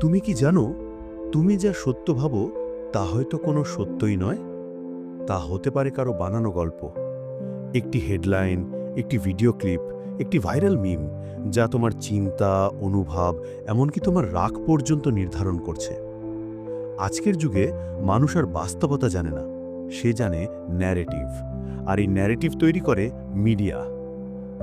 তুমি কি জানো, তুমি যা সত্য ভাবো, তা হয়তো কোনো সত্যই নয়। তা হতে পারে কারও বানানো গল্প, একটি হেডলাইন, একটি ভিডিও ক্লিপ, একটি ভাইরাল মিম, যা তোমার চিন্তা, অনুভব, এমনকি তোমার রাগ পর্যন্ত নির্ধারণ করছে। আজকের যুগে মানুষ আর বাস্তবতা জানে না, সে জানে ন্যারেটিভ আর এই ন্যারেটিভ তৈরি করে মিডিয়া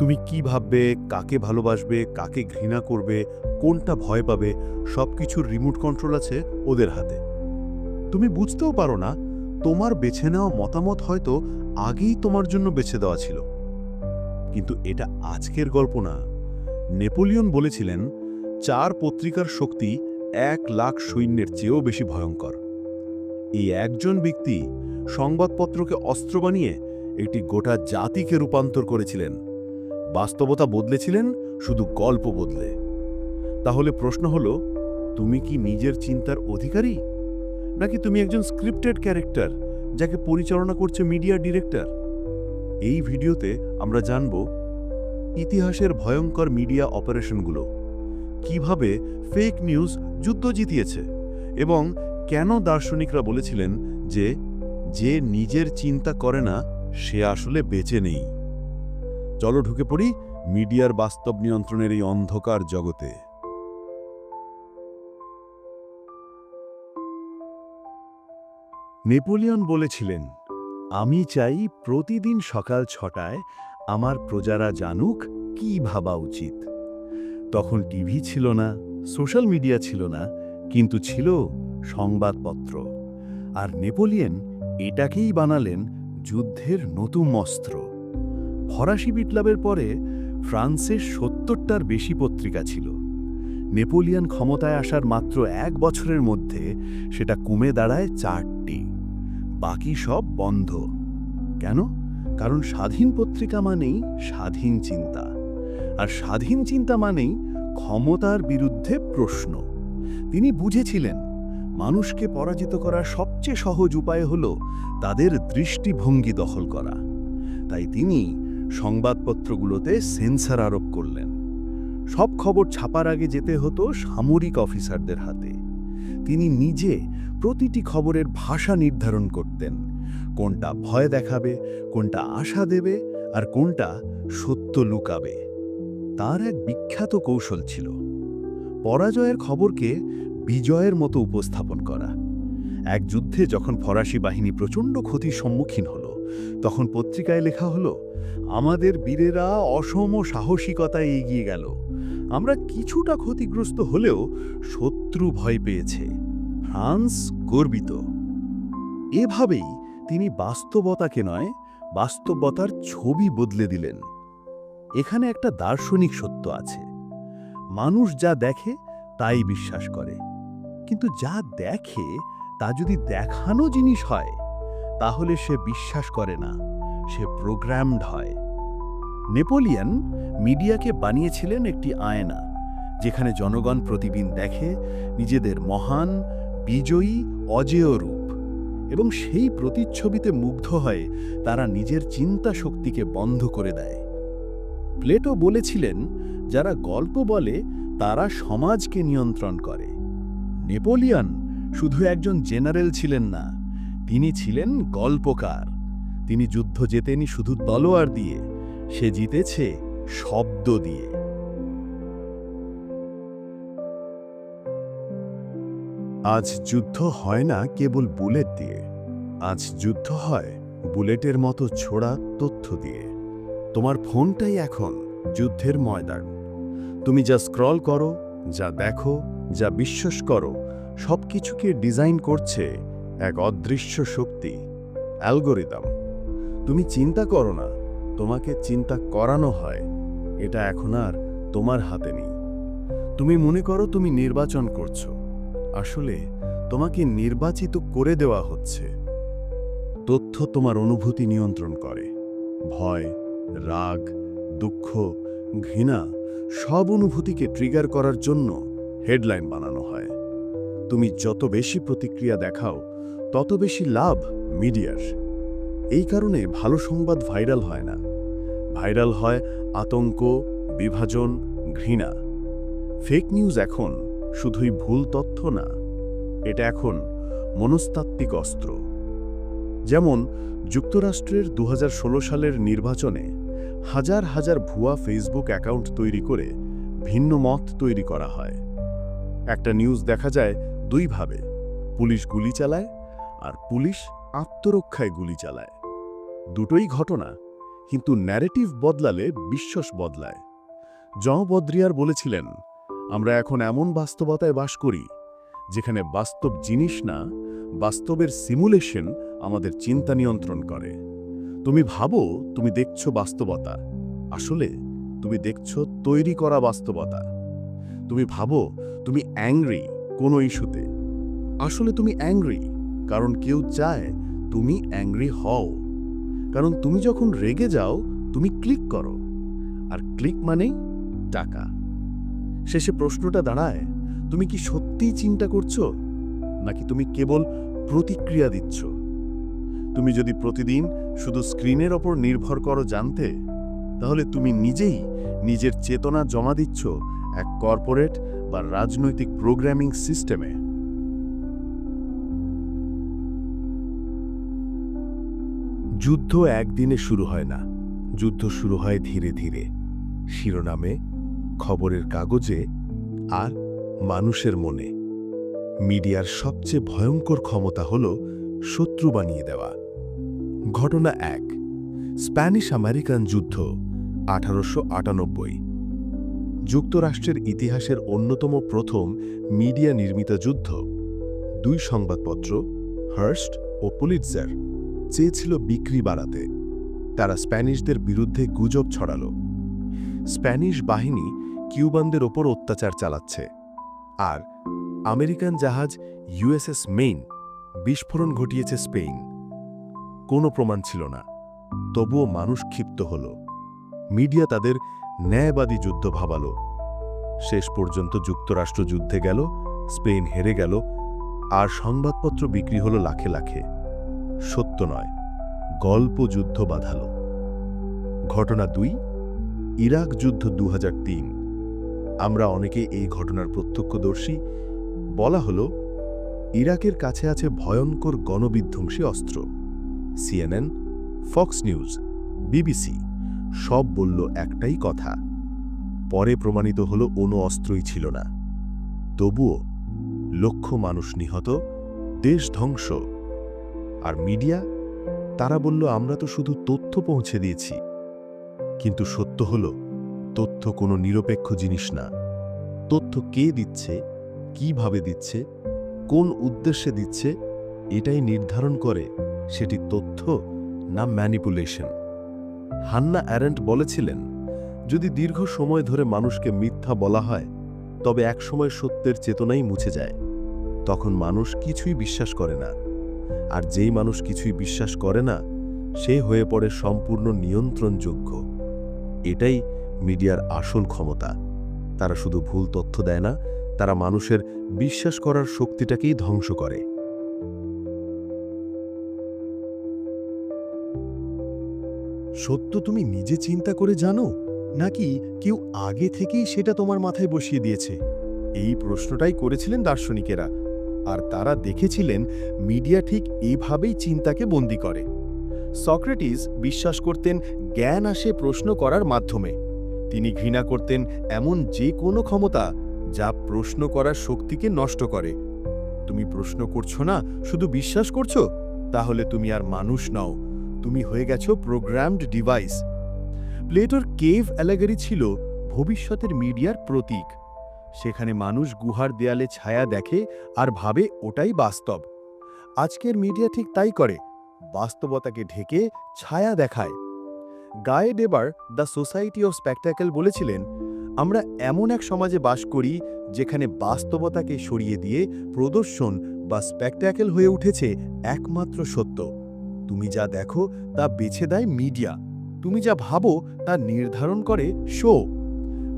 তুমি কি ভাববে, কাকে ভালোবাসবে, কাকে ঘৃণা করবে, কোনটা ভয় পাবে সব কিছুর রিমোট কন্ট্রোল আছে ওদের হাতে। তুমি বুঝতেও পারো না, তোমার বেছে নেওয়া মতামত হয়তো আগেই তোমার জন্য বেছে দেওয়া ছিল। কিন্তু এটা আজকের গল্প না। নেপোলিয়ন বলেছিলেন, চার পত্রিকার শক্তি এক লাখ সৈন্যের চেয়েও বেশি ভয়ঙ্কর। এই একজন ব্যক্তি সংবাদপত্রকে অস্ত্র বানিয়ে একটি গোটা জাতিকে রূপান্তর করেছিলেন। বাস্তবতা বদলেছিলেন, শুধু গল্প বদলে। তাহলে প্রশ্ন হলো, তুমি কি নিজের চিন্তার অধিকারী? নাকি তুমি একজন স্ক্রিপ্টেড ক্যারেক্টার যাকে পরিচালনা করছে মিডিয়া ডিরেক্টর এই ভিডিওতে আমরা জানব, ইতিহাসের ভয়ঙ্কর মিডিয়া অপারেশনগুলো কীভাবে ফেক নিউজ যুদ্ধ জিতিয়েছে, এবং কেন দার্শনিকরা বলেছিলেন যে যে নিজের চিন্তা করে না, সে আসলে বেঁচে নেই। চলো ঢুকে পড়ি, মিডিয়ার বাস্তব নিয়ন্ত্রণের এই অন্ধকার জগতে। নেপোলিয়ন বলেছিলেন, আমি চাই প্রতিদিন সকাল ছটায় আমার প্রজারা জানুক কি ভাবা উচিত। তখন টিভি ছিল না, সোশ্যাল মিডিয়া ছিল না, কিন্তু ছিল সংবাদপত্র। আর নেপোলিয়ন এটাকেই বানালেন যুদ্ধের নতুন অস্ত্র। ফরাসি বিপ্লবের পরে ফ্রান্সের সত্তরটার বেশি পত্রিকা ছিল। নেপোলিয়ন ক্ষমতায় আসার মাত্র এক বছরের মধ্যে সেটা কমে দাঁড়ায় চারটি। বাকি সব বন্ধ। কেন? কারণ স্বাধীন পত্রিকা মানেই স্বাধীন চিন্তা। আর স্বাধীন চিন্তা মানেই ক্ষমতার বিরুদ্ধে প্রশ্ন। তিনি বুঝেছিলেন, মানুষকে পরাজিত করার সবচেয়ে সহজ উপায় হল তাদের দৃষ্টিভঙ্গি দখল করা। তাই তিনি সংবাদপত্রগুলোতে সেন্সার আরোপ করলেন। সব খবর ছাপার আগে যেতে হতো সামরিক অফিসারদের হাতে। তিনি নিজে প্রতিটি খবরের ভাষা নির্ধারণ করতেন। কোনটা ভয় দেখাবে, কোনটা আশা দেবে, আর কোনটা সত্য লুকাবে। তার এক বিখ্যাত কৌশল ছিল, পরাজয়ের খবরকে বিজয়ের মতো উপস্থাপন করা। এক যুদ্ধে যখন ফরাসি বাহিনী প্রচণ্ড ক্ষতির সম্মুখীন হলো তখন পত্রিকায় লেখা হলো, আমাদের বীরেরা অসম সাহসিকতায় এগিয়ে গেল। আমরা কিছুটা ক্ষতিগ্রস্ত হলেও শত্রু ভয় পেয়েছে। ফ্রান্স গর্বিত। এভাবেই তিনি বাস্তবতাকে নয়, বাস্তবতার ছবি বদলে দিলেন। এখানে একটা দার্শনিক সত্য আছে। মানুষ যা দেখে, তাই বিশ্বাস করে। কিন্তু যা দেখে, তা যদি দেখানো জিনিস হয় তাহলে সে বিশ্বাস করে না, সে প্রোগ্রামড হয়। নেপোলিয়ন মিডিয়াকে বানিয়েছিলেন একটি আয়না, যেখানে জনগণ প্রতিদিন দেখে নিজেদের মহান, বিজয়ী, অজেয় রূপ এবং সেই প্রতিচ্ছবিতে মুগ্ধ হয়ে তারা নিজের চিন্তা শক্তিকে বন্ধ করে দেয়। প্লেটো বলেছিলেন, যারা গল্প বলে, তারা সমাজকে নিয়ন্ত্রণ করে। নেপোলিয়ন শুধু একজন জেনারেল ছিলেন না তিনি ছিলেন গল্পকার। তিনি যুদ্ধ জেতেনি শুধু তলোয়ার দিয়ে, সে জিতেছে শব্দ দিয়ে। আজ যুদ্ধ হয় না কেবল বুলেট দিয়ে। আজ যুদ্ধ হয় বুলেটের মতো ছোড়া তথ্য দিয়ে। তোমার ফোনটাই এখন যুদ্ধের ময়দান। তুমি যা স্ক্রল করো, যা দেখো, যা বিশ্বাস করো সব কিছুকে ডিজাইন করছে এক অদৃশ্য শক্তি, অ্যালগোরিদম। তুমি চিন্তা করো না, তোমাকে চিন্তা করানো হয়। এটা এখন আর তোমার হাতে নেই। তুমি মনে করো তুমি নির্বাচন করছ। আসলে তোমাকে নির্বাচিত করে দেওয়া হচ্ছে। তথ্য তোমার অনুভূতি নিয়ন্ত্রণ করে। ভয়, রাগ, দুঃখ, ঘৃণা সব অনুভূতিকে ট্রিগার করার জন্য হেডলাইন বানানো হয়। তুমি যত বেশি প্রতিক্রিয়া দেখাও তত বেশি লাভ মিডিয়ার। এই কারণে ভালো সংবাদ ভাইরাল হয় না। ভাইরাল হয় আতঙ্ক, বিভাজন, ঘৃণা। ফেক নিউজ এখন শুধুই ভুল তথ্য না, এটা এখন মনস্তাত্ত্বিক অস্ত্র। যেমন, যুক্তরাষ্ট্রের দু হাজার ষোলো সালের নির্বাচনে হাজার হাজার ভুয়া ফেসবুক অ্যাকাউন্ট তৈরি করে ভিন্ন মত তৈরি করা হয়। একটা নিউজ দেখা যায় দুইভাবে। পুলিশ গুলি চালায় আর পুলিশ আত্মরক্ষায় গুলি চালায়। দুটোই ঘটনা, কিন্তু ন্যারেটিভ বদলালে বিশ্বাস বদলায়। জন বদ্রিয়ার বলেছিলেন, আমরা এখন এমন বাস্তবতায় বাস করি, যেখানে বাস্তব জিনিস না, বাস্তবের সিমুলেশন আমাদের চিন্তা নিয়ন্ত্রণ করে। তুমি ভাবো, তুমি দেখছ বাস্তবতা। আসলে, তুমি দেখছ তৈরি করা বাস্তবতা। তুমি ভাবো, তুমি অ্যাংরি কোনো ইস্যুতে। আসলে তুমি অ্যাংরি কারণ কেউ চায় তুমি অ্যাংরি হও। কারণ তুমি যখন রেগে যাও, তুমি ক্লিক করো। আর ক্লিক মানেই টাকা। শেষে প্রশ্নটা দাঁড়ায়, তুমি কি সত্যিই চিন্তা করছ? নাকি তুমি কেবল প্রতিক্রিয়া দিচ্ছ? তুমি যদি প্রতিদিন শুধু স্ক্রিনের ওপর নির্ভর করো জানতে, তাহলে তুমি নিজেই নিজের চেতনা জমা দিচ্ছ এক কর্পোরেট বা রাজনৈতিক প্রোগ্রামিং সিস্টেমে যুদ্ধ একদিনে শুরু হয় না। যুদ্ধ শুরু হয় ধীরে ধীরে। শিরোনামে, খবরের কাগজে আর মানুষের মনে। মিডিয়ার সবচেয়ে ভয়ঙ্কর ক্ষমতা হল শত্রু বানিয়ে দেওয়া। ঘটনা এক স্প্যানিশ আমেরিকান যুদ্ধ, আঠারোশো আটানব্বই। যুক্তরাষ্ট্রের ইতিহাসের অন্যতম প্রথম মিডিয়া নির্মিত যুদ্ধ। দুই সংবাদপত্র, হার্স্ট ও পুলিটজার চেয়েছিল বিক্রি বাড়াতে। তারা স্প্যানিশদের বিরুদ্ধে গুজব ছড়াল। স্প্যানিশ বাহিনী কিউবানদের ওপর অত্যাচার চালাচ্ছে। আর আমেরিকান জাহাজ ইউএসএস মেইন বিস্ফোরণ ঘটিয়েছে স্পেন কোনো প্রমাণ ছিল না। তবুও মানুষ ক্ষিপ্ত হল। মিডিয়া তাদের ন্যায়বাদী যুদ্ধ ভাবাল। শেষ পর্যন্ত যুক্তরাষ্ট্র যুদ্ধে গেল স্পেন হেরে গেল, আর সংবাদপত্র বিক্রি হল লাখে লাখে। সত্য নয়, গল্প যুদ্ধ বাঁধাল। ঘটনা দুই, ইরাক যুদ্ধ দু হাজার তিন। আমরা অনেকে এই ঘটনার প্রত্যক্ষদর্শী। বলা হলো, ইরাকের কাছে আছে ভয়ঙ্কর গণবিধ্বংসী অস্ত্র। সিএনএন, ফক্স নিউজ, বিবিসি, সব বলল একটাই কথা। পরে প্রমাণিত হলো কোনো অস্ত্রই ছিল না। তবুও লক্ষ মানুষ নিহত, দেশ ধ্বংস। মিডিয়া? তারা বলল, আমরা তো শুধু তথ্য পৌঁছে দিয়েছি। কিন্তু সত্য হল, তথ্য কোনো নিরপেক্ষ জিনিস না। তথ্য কে দিচ্ছে, কীভাবে দিচ্ছে, কোন উদ্দেশ্যে দিচ্ছে, এটাই নির্ধারণ করে সেটি তথ্য না ম্যানিপুলেশন হান্না অ্যারেন্ট বলেছিলেন, যদি দীর্ঘ সময় ধরে মানুষকে মিথ্যা বলা হয়, তবে একসময় সত্যের চেতনাই মুছে যায়। তখন মানুষ কিছুই বিশ্বাস করে না। আর যেই মানুষ কিছুই বিশ্বাস করে না, সে হয়ে পড়ে সম্পূর্ণ নিয়ন্ত্রণযোগ্য। এটাই মিডিয়ার আসল ক্ষমতা। তারা শুধু ভুল তথ্য দেয় না, তারা মানুষের বিশ্বাস করার শক্তিটাকেই ধ্বংস করে। সত্য তুমি নিজে চিন্তা করে জানো? নাকি কেউ আগে থেকেই সেটা তোমার মাথায় বসিয়ে দিয়েছে? এই প্রশ্নটাই করেছিলেন দার্শনিকেরা। আর তারা দেখেছিলেন মিডিয়া ঠিক এইভাবেই চিন্তাকে বন্দি করে। সক্রেটিস বিশ্বাস করতেন জ্ঞান আসে প্রশ্ন করার মাধ্যমে। তিনি ঘৃণা করতেন এমন যে কোনো ক্ষমতা যা প্রশ্ন করার শক্তিকে নষ্ট করে। তুমি প্রশ্ন করছ না, শুধু বিশ্বাস করছ? তাহলে তুমি আর মানুষ নও, তুমি হয়ে গেছো প্রোগ্রামড ডিভাইস। প্লেটোর কেভ অ্যালাগারি ছিল ভবিষ্যতের মিডিয়ার প্রতীক। সেখানে মানুষ গুহার দেয়ালে ছায়া দেখে আর ভাবে ওটাই বাস্তব। আজকের মিডিয়া ঠিক তাই করে, বাস্তবতাকে ঢেকে ছায়া দেখায়। Guy Debord the society of spectacle বলেছিলেন, আমরা এমন এক সমাজে বাস করি যেখানে বাস্তবতাকে সরিয়ে দিয়ে প্রদর্শন বা স্প্যাকটাকেল হয়ে উঠেছে একমাত্র সত্য। তুমি যা দেখো তা বেছে দেয় মিডিয়া। তুমি যা ভাবো তা নির্ধারণ করে শো।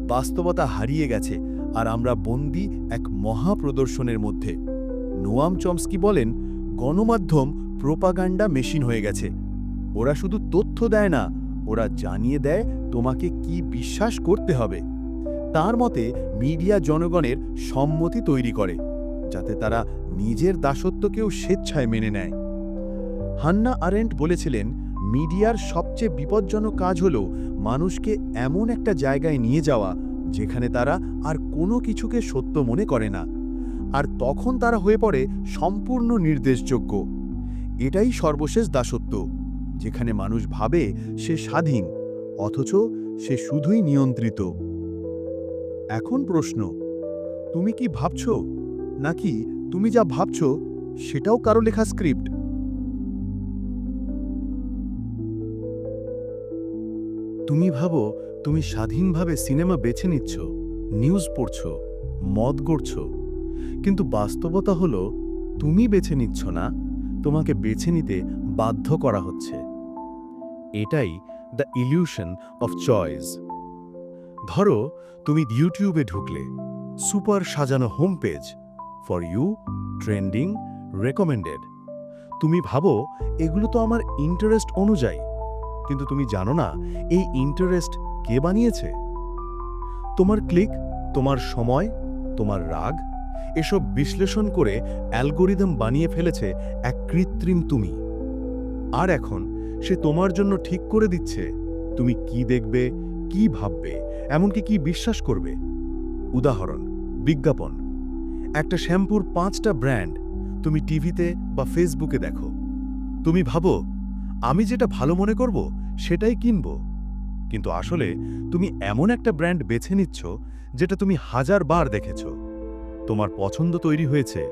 বাস্তবতা হারিয়ে গেছে আর আমরা বন্দি এক মহাপ্রদর্শনের মধ্যে। নোয়াম চমস্কি বলেন, গণমাধ্যম প্রোপাগান্ডা মেশিন হয়ে গেছে। ওরা শুধু তথ্য দেয় না, ওরা জানিয়ে দেয় তোমাকে কি বিশ্বাস করতে হবে। তার মতে, মিডিয়া জনগণের সম্মতি তৈরি করে, যাতে তারা নিজের দাসত্বকেও স্বেচ্ছায় মেনে নেয়। হান্না আরেন্ট বলেছিলেন, মিডিয়ার সবচেয়ে বিপজ্জনক কাজ হল মানুষকে এমন একটা জায়গায় নিয়ে যাওয়া যেখানে তারা আর কোনো কিছুকে সত্য মনে করে না। আর তখন তারা হয়ে পড়ে সম্পূর্ণ নির্দেশযোগ্য। এটাই সর্বশেষ দাসত্ব, যেখানে মানুষ ভাবে সে স্বাধীন, অথচ সে শুধুই নিয়ন্ত্রিত। এখন প্রশ্ন, তুমি কি ভাবছ, নাকি তুমি যা ভাবছ সেটাও কারও লেখা স্ক্রিপ্ট? তুমি ভাবো তুমি স্বাধীনভাবে সিনেমা বেছে নিচ্ছ নিউজ পড়ছ, মদ করছ। কিন্তু বাস্তবতা হলো, তুমি বেছে নিচ্ছ না, তোমাকে বেছে নিতে বাধ্য করা হচ্ছে। এটাই দ্য ইলিউশন অফ চয়েস ধরো, তুমি ইউটিউবে ঢুকলে সুপার সাজানো home page for you trending recommended তুমি ভাবো, এগুলো তো আমার ইন্টারেস্ট অনুযায়ী। কিন্তু তুমি জানো না, এই ইন্টারেস্ট কে বানিয়েছে? তোমার ক্লিক, তোমার সময়, তোমার রাগ, এসব বিশ্লেষণ করে অ্যালগোরিদম বানিয়ে ফেলেছে এক কৃত্রিম তুমি। আর এখন সে তোমার জন্য ঠিক করে দিচ্ছে, তুমি কি দেখবে, কি ভাববে, এমনকি কি বিশ্বাস করবে। উদাহরণ, বিজ্ঞাপন। একটা শ্যাম্পুর পাঁচটা ব্র্যান্ড তুমি টিভিতে বা ফেসবুকে দেখো। তুমি ভাবো, আমি যেটা ভালো মনে করব, সেটাই কিনব। কিন্তু আসলে তুমি এমন একটা ব্র্যান্ড বেছে নিচ্ছ যেটা তুমি হাজার বার দেখেছ। তোমার পছন্দ তৈরি হয়েছে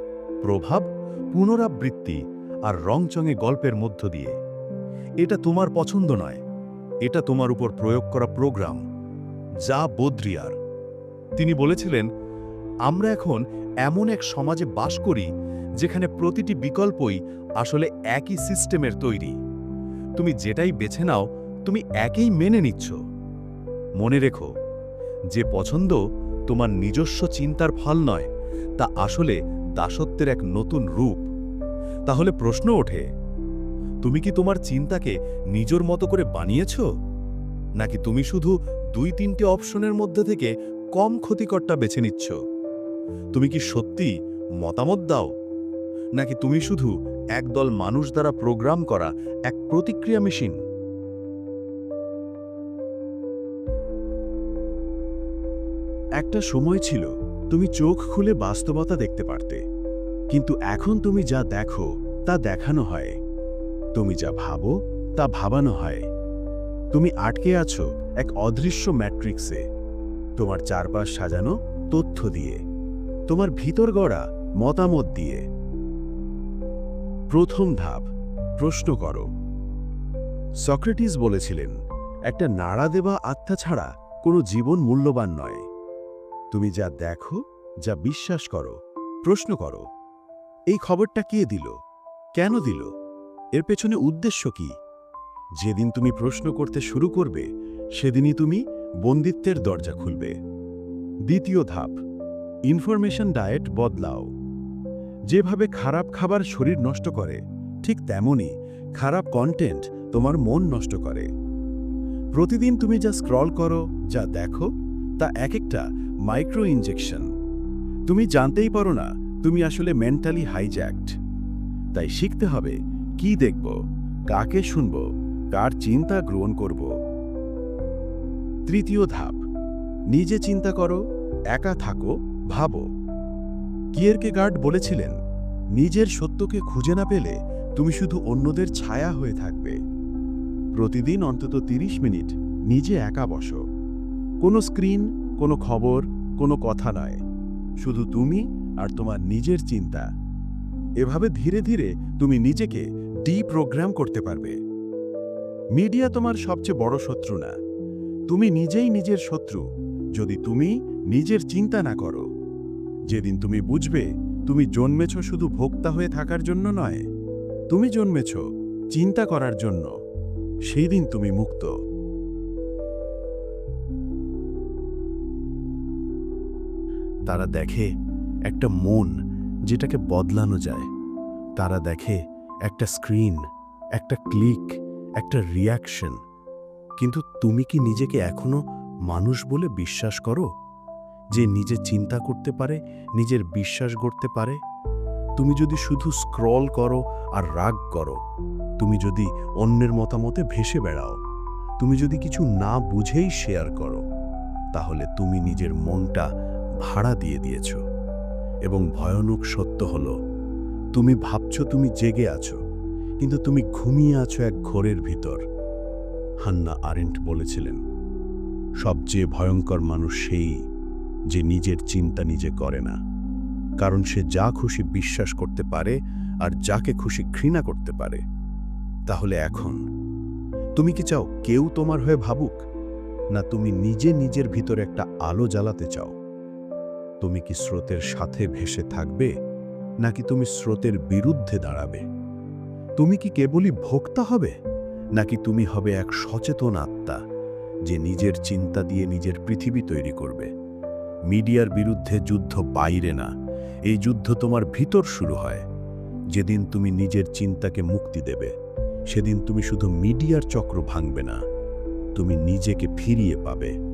প্রভাব, পুনরাবৃত্তি আর রংচঙে গল্পের মধ্য দিয়ে। এটা তোমার পছন্দ নয়। এটা তোমার উপর প্রয়োগ করা প্রোগ্রাম, যা বদ্রিয়ার। তিনি বলেছিলেন, আমরা এখন এমন এক সমাজে বাস করি যেখানে প্রতিটি বিকল্পই আসলে একই সিস্টেমের তৈরি। তুমি যেটাই বেছে নাও তুমি একেই মেনে নিচ্ছ। মনে রেখো, যে পছন্দ তোমার নিজস্ব চিন্তার ফল নয়, তা আসলে দাসত্বের এক নতুন রূপ। তাহলে প্রশ্ন ওঠে, তুমি কি তোমার চিন্তাকে নিজের মতো করে বানিয়েছ? নাকি তুমি শুধু দুই তিনটে অপশনের মধ্যে থেকে কম ক্ষতিকরটা বেছে নিচ্ছ? তুমি কি সত্যি মতামত দাও? নাকি তুমি শুধু একদল মানুষ দ্বারা প্রোগ্রাম করা এক প্রতিক্রিয়া মেশিন? একটা সময় ছিল, তুমি চোখ খুলে বাস্তবতা দেখতে পারতে। কিন্তু এখন তুমি যা দেখো, তা দেখানো হয়। তুমি যা ভাবো, তা ভাবানো হয়। তুমি আটকে আছো এক অদৃশ্য ম্যাট্রিক্সে। তোমার চারপাশ সাজানো তথ্য দিয়ে। তোমার ভিতর গড়া মতামত দিয়ে। প্রথম ধাপ, প্রশ্ন করো। সক্রেটিস বলেছিলেন, একটা নাড়া দেওয়া আত্মা ছাড়া কোনো জীবন মূল্যবান নয়। তুমি যা দেখো, যা বিশ্বাস করো, প্রশ্ন করো। এই খবরটা কে দিল? কেন দিল? এর পেছনে উদ্দেশ্য কি? যেদিন তুমি প্রশ্ন করতে শুরু করবে, সেদিনই তুমি বন্দিত্বের দরজা খুলবে। দ্বিতীয় ধাপ ইনফরমেশন ডায়েট বদলাও। যেভাবে খারাপ খাবার শরীর নষ্ট করে, ঠিক তেমনই খারাপ কন্টেন্ট তোমার মন নষ্ট করে। প্রতিদিন তুমি যা স্ক্রল করো, যা দেখো, তা এক একটা মাইক্রো ইনজেকশন তুমি জানতেই পারো না, তুমি আসলে মেন্টালি হাইজ্যাক্ট তাই শিখতে হবে, কি দেখব, কাকে শুনব, কার চিন্তা গ্রহণ করব। তৃতীয় ধাপ, নিজে চিন্তা করো, একা থাকো, ভাবো। কিয়েরকে গার্ড বলেছিলেন, নিজের সত্যকে খুঁজে না পেলে তুমি শুধু অন্যদের ছায়া হয়ে থাকবে। প্রতিদিন অন্তত ৩০ মিনিট নিজে একা বসো। কোনো স্ক্রিন, কোনো খবর কোনো কথা নয়। শুধু তুমি আর তোমার নিজের চিন্তা। এভাবে ধীরে ধীরে তুমি নিজেকে ডিপ্রোগ্রাম করতে পারবে। মিডিয়া তোমার সবচেয়ে বড় শত্রু না। তুমি নিজেই নিজের শত্রু, যদি তুমি নিজের চিন্তা না করো। যেদিন তুমি বুঝবে তুমি জন্মেছ শুধু ভোক্তা হয়ে থাকার জন্য নয়, তুমি জন্মেছ চিন্তা করার জন্য, সেই দিন তুমি মুক্ত। তারা দেখে একটা মন যেটাকে বদলানো যায়। তারা দেখে একটা স্ক্রিন, একটা ক্লিক, একটা রিয়াকশন কিন্তু তুমি কি নিজেকে এখনও মানুষ বলে বিশ্বাস করো? যে নিজে চিন্তা করতে পারে, নিজের বিশ্বাস গড়তে পারে? তুমি যদি শুধু স্ক্রল করো আর রাগ করো, তুমি যদি অন্যের মতামতে ভেসে বেড়াও, তুমি যদি কিছু না বুঝেই শেয়ার করো, তাহলে তুমি নিজের মনটা ভাড়া দিয়ে দিয়েছ। এবং ভয়ানক সত্য হল, তুমি ভাবছ তুমি জেগে আছো, কিন্তু তুমি ঘুমিয়ে আছো এক ঘোরের ভিতর। হান্না আরেন্ট বলেছিলেন, সবচেয়ে ভয়ঙ্কর মানুষ সেই যে নিজের চিন্তা নিজে করে না, কারণ সে যা খুশি বিশ্বাস করতে পারে আর যাকে খুশি ঘৃণা করতে পারে। তাহলে এখন, তুমি কি চাও কেউ তোমার হয়ে ভাবুক, না তুমি নিজে নিজের ভিতরে একটা আলো জ্বালাতে চাও? তুমি কি স্রোতের সাথে ভেসে থাকবে, নাকি তুমি স্রোতের বিরুদ্ধে দাঁড়াবে? তুমি কি কেবলই ভোক্তা হবে, নাকি তুমি হবে এক সচেতন আত্মা, যে নিজের চিন্তা দিয়ে নিজের পৃথিবী তৈরি করবে? মিডিয়ার বিরুদ্ধে যুদ্ধ বাইরে না, এই যুদ্ধ তোমার ভিতর শুরু হয়। যেদিন তুমি নিজের চিন্তাকে মুক্তি দেবে, সেদিন তুমি শুধু মিডিয়ার চক্র ভাঙবে না, তুমি নিজেকে ফিরিয়ে পাবে।